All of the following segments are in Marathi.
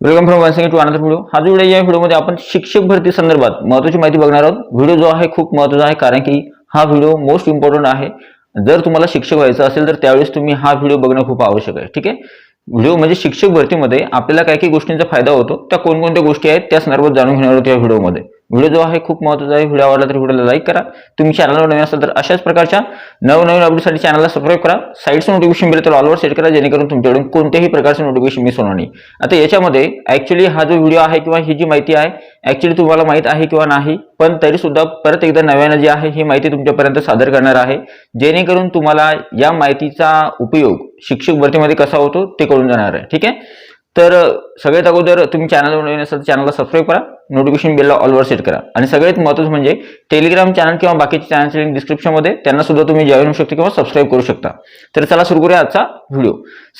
वेलकम फ्रॉम वन्सिंग टू अनदर व्हिडिओ हा जो व्हिडिओ या व्हिडिओमध्ये आपण शिक्षक भरती संदर्भात महत्वाची माहिती बघणार आहोत. व्हिडिओ जो आहे खूप महत्त्वाचा आहे कारण की हा व्हिडिओ मोस्ट इम्पॉर्टंट आहे. जर तुम्हाला शिक्षक व्हायचं असेल तर त्यावेळेस तुम्ही हा व्हिडिओ बघणं खूप आवश्यक आहे ठीक आहे? व्हिडिओ म्हणजे शिक्षक भरतीमध्ये आपल्याला काही काही गोष्टींचा फायदा होतो त्या कोणकोणत्या गोष्टी आहेत त्या संदर्भात जाणून घेणार आहोत या व्हिडिओमध्ये व्हिडिओ जो आहे खूप महत्त्वाचा आहे. व्हिडिओ आवडला तर व्हिडिओला लाईक करा. तुम्ही चॅनलवर नवीन असाल तर अशाच प्रकारच्या नवनवीन अपडेटसाठी चॅनलला सबस्क्राईब करा. साईडचं नोटिफिकेशन बिल तर ऑलवर सेट करा जेणेकरून तुमच्याकडून कोणत्याही प्रकारचं नोटिफिकेशन मिस होणार नाही. आता याच्यामध्ये ॲक्च्युली हा जो व्हिडिओ आहे किंवा ही जी माहिती आहे ॲक्च्युली तुम्हाला माहीत आहे किंवा नाही पण तरी सुद्धा परत एकदा नव्यानं जी आहे ही माहिती तुमच्यापर्यंत सादर करणार आहे. जेणेकरून तुम्हाला या माहितीचा उपयोग शिक्षक भरतीमध्ये कसा होतो ते कळून जाणार आहे. ठीक आहे? तर सगळ्यात अगोदर तुम्ही चॅनलवर नवीन असाल तर चॅनलला सबस्क्राईब करा. नोटिफिकेशन बेलला ऑलवर सेट करा. आणि सगळ्यात महत्त्वाचं म्हणजे टेलिग्राम चॅनल किंवा बाकीचे चॅनलचे लिंक डिस्क्रिप्शनमध्ये त्यांना सुद्धा तुम्ही जॉईन होऊ शकता किंवा सबस्क्राईब करू शकता. तर चला सुरू करूया आजचा व्हिडिओ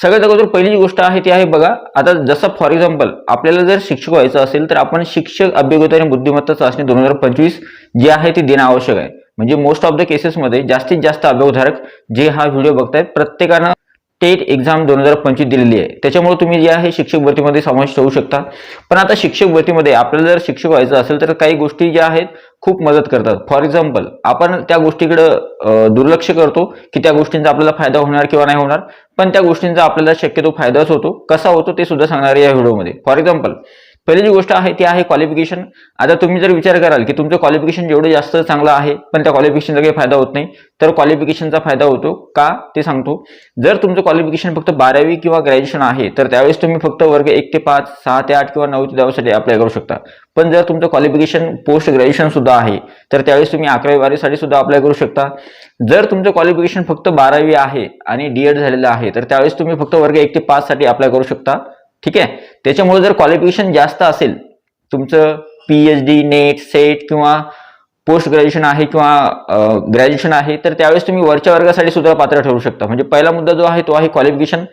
सगळ्यात अगोदर पहिली जी गोष्ट आहे ती आहे बघा आता जसं फॉर एक्झाम्पल आपल्याला जर शिक्षक व्हायचं असेल तर आपण शिक्षक अभियोग्यता आणि बुद्धिमत्ता चाचणी दोन हजार पंचवीस जी आहे ती देणं आवश्यक आहे. म्हणजे मोस्ट ऑफ द केसेसमध्ये जास्तीत जास्त अभियोगधारक जे हा व्हिडिओ बघतायत प्रत्येकानं टेट एक्झाम दोन हजार पंचवीस दिलेली आहे. त्याच्यामुळे तुम्ही जे आहे शिक्षक भरतीमध्ये समाविष्ट होऊ शकता. पण आता शिक्षक भरतीमध्ये आपल्याला जर शिक्षक व्हायचं असेल तर काही गोष्टी ज्या आहेत खूप मदत करतात. फॉर एक्झाम्पल आपण त्या गोष्टीकडं दुर्लक्ष करतो की त्या गोष्टींचा आपल्याला फायदा होणार किंवा नाही होणार. पण त्या गोष्टींचा आपल्याला शक्यतो फायदाच होतो. कसा होतो ते सुद्धा सांगणार या व्हिडिओमध्ये. फॉर एक्झाम्पल पहिली जी गोष्ट आहे ती आहे क्वालिफिकेशन आता तुम्ही जर विचार कराल की तुमचं क्वालिफिकेशन जेवढं जास्त चांगलं आहे पण त्या क्वालिफिकेशनचा काही फायदा होत नाही तर क्वालिफिकेशनचा फायदा होतो का? ते सांगतो. जर तुमचं क्वालिफिकेशन फक्त बारावी किंवा ग्रॅज्युएशन आहे तर त्यावेळेस तुम्ही फक्त वर्ग एक ते पाच सहा ते आठ किंवा नऊ ते दहासाठी अप्लाय करू शकता. पण जर तुमचं क्वालिफिकेशन पोस्ट ग्रॅज्युएशन सुद्धा आहे तर त्यावेळेस तुम्ही अकरावी बारावीसाठी सुद्धा अप्लाय करू शकता. जर तुमचं क्वालिफिकेशन फक्त बारावी आहे आणि डी एड झालेलं आहे तर त्यावेळेस तुम्ही फक्त वर्ग एक ते पाच साठी अप्लाय करू शकता. ठीक आहे? त्याच्यामुळे जर क्वालिफिकेशन जास्त असेल तुमचं पीएचडी नेट सेट किंवा पोस्ट ग्रॅज्युएशन आहे किंवा ग्रॅज्युएशन आहे तर त्यावेळेस तुम्ही वरच्या वर्गासाठी सुद्धा पात्र ठरू शकता. म्हणजे पहिला मुद्दा जो आहे तो आहे क्वालिफिकेशन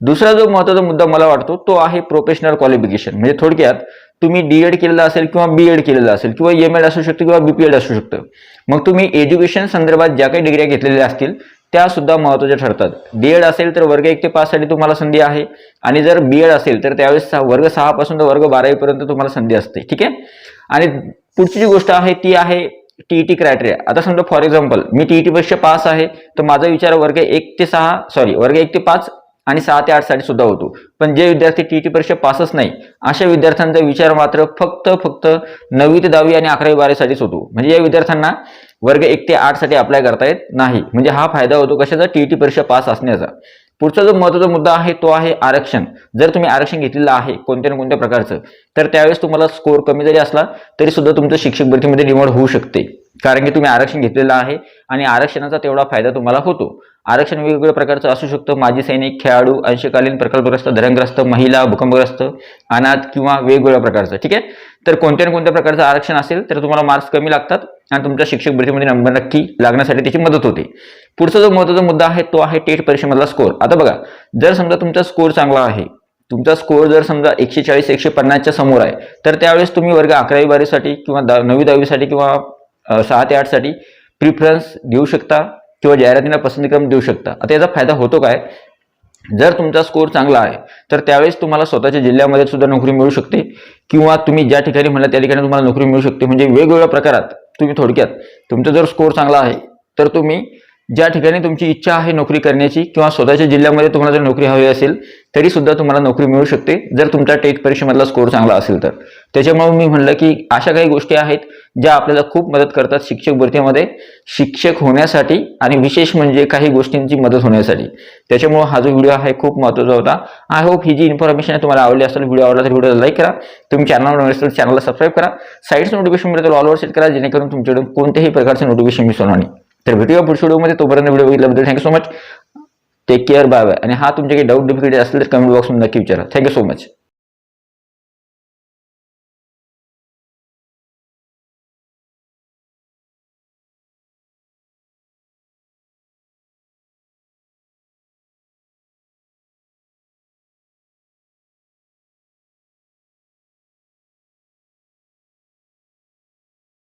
दुसरा जो महत्त्वाचा मुद्दा मला वाटतो तो आहे प्रोफेशनल क्वालिफिकेशन म्हणजे थोडक्यात तुम्ही डीएड केलेलं असेल किंवा बीएड केलेलं असेल किंवा एम एड असू शकतं किंवा बीपीएड असू शकतं मग तुम्ही एज्युकेशन संदर्भात ज्या काही डिग्र्या घेतलेल्या असतील त्या सुद्धा ठरतात. ठरतात एड असेल तर वर्ग एक ते पाचसाठी तुम्हाला संधी आहे. आणि जर बी एड असेल तर त्यावेळेस सहा- वर्ग सहापासून तर वर्ग बारावीपर्यंत तुम्हाला संधी असते. ठीक आहे? आणि पुढची जी गोष्ट आहे ती आहे टीईटी क्रायटेरिया आता समजा फॉर एक्झाम्पल मी टीईटी परीक्षा पास आहे तर माझा विचार वर्ग एक ते सहा सॉरी वर्ग एक ते पाच आणि सहा ते आठसाठी सुद्धा होतो. पण जे विद्यार्थी टीईटी परीक्षा पासच नाही अशा विद्यार्थ्यांचा विचार मात्र फक्त फक्त नववी ते दहावी आणि अकरावी बारावीसाठीच होतो. म्हणजे या विद्यार्थ्यांना वर्ग एक ते आठसाठी अप्लाय करता येत नाही. म्हणजे हा फायदा होतो कशाचा? टीईटी परीक्षा पास असण्याचा. पुढचा जो महत्त्वाचा मुद्दा आहे तो आहे आरक्षण. जर तुम्ही आरक्षण घेतलेलं आहे कोणत्या ना कोणत्या प्रकारचं तर त्यावेळेस तुम्हाला स्कोर कमी जरी असला तरी सुद्धा तुमचं शिक्षक भरतीमध्ये निवड होऊ शकते. कारण की तुम्ही आरक्षण घेतलेलं आहे आणि आरक्षणाचा तेवढा फायदा तुम्हाला होतो. आरक्षण वेगवेगळ्या प्रकारचं असू शकतं. माजी सैनिक खेळाडू अंशकालीन प्रकल्पग्रस्त धरणग्रस्त महिला भूकंपग्रस्त अनाथ किंवा वेगवेगळ्या प्रकारचं. ठीक आहे? तर कोणत्या ना कोणत्या प्रकारचं आरक्षण असेल तर तुम्हाला मार्क्स कमी लागतात आणि तुमच्या शिक्षक भरतीमध्ये नंबर नक्की लागण्यासाठी त्याची मदत होते. पुढचा जो महत्त्वाचा मुद्दा आहे तो आहे टेट परीक्षेमधला स्कोर आता बघा जर समजा तुमचा स्कोर चांगला आहे तुमचा स्कोर जर समजा एकशे चाळीस एकशे पन्नासच्या समोर आहे तर त्यावेळेस तुम्ही वर्ग अकरावी बारावीसाठी किंवा दा नववी दहावीसाठी किंवा सहा ते आठसाठी प्रिफरन्स देऊ शकता. किंवा जाहिरातींना पसंतीक्रम देऊ शकता. आता याचा फायदा होतो काय? जर तुमचा स्कोर चांगला आहे तर त्यावेळेस तुम्हाला स्वतःच्या जिल्ह्यामध्ये सुद्धा नोकरी मिळू शकते किंवा तुम्ही ज्या ठिकाणी म्हणला त्या ठिकाणी तुम्हाला नोकरी मिळू शकते. म्हणजे वेगवेगळ्या प्रकारात तुम्ही थोडक्यात तुमचा जर स्कोर चांगला आहे तर तुम्ही ज्या ठिकाणी तुमची इच्छा आहे नोकरी करण्याची किंवा स्वतःच्या जिल्ह्यामध्ये तुम्हाला जर नोकरी हवी असेल तरी सुद्धा तुम्हाला नोकरी मिळू शकते. जर तुमचा टेट परीक्षेमधला स्कोर चांगला असेल तर. त्याच्यामुळे मी म्हणलं की अशा काही गोष्टी आहेत ज्या आपल्याला खूप मदत करतात शिक्षक भरतीमध्ये. शिक्षक होण्यासाठी आणि विशेष म्हणजे काही गोष्टींची मदत होण्यासाठी. त्याच्यामुळे हा जो व्हिडिओ आहे खूप महत्त्वाचा होता. आय होप ही जी इन्फॉर्मेशन आहे तुम्हाला आवडली असेल व्हिडिओ आवडला तर व्हिडिओला लाईक करा. तुम्ही चॅनलवर असेल चॅनलला सबस्क्राईब करा. साईड्स नोटिफिकेशन मिळेल तर ऑलवर सेट करा जेणेकरून तुमच्याकडून कोणत्याही प्रकारचे नोटिफिकेशन मिस होणार नाही. तर भेटूया पुढच्या व्हिडिओमध्ये तोपर्यंत video बघितल्याबद्दल thank you so much take care bye bye आणि हा तुमचे काही डाऊट डिफिकल्टी असेल तर कमेंट बॉक्समध्ये नक्की विचारा. Thank you so much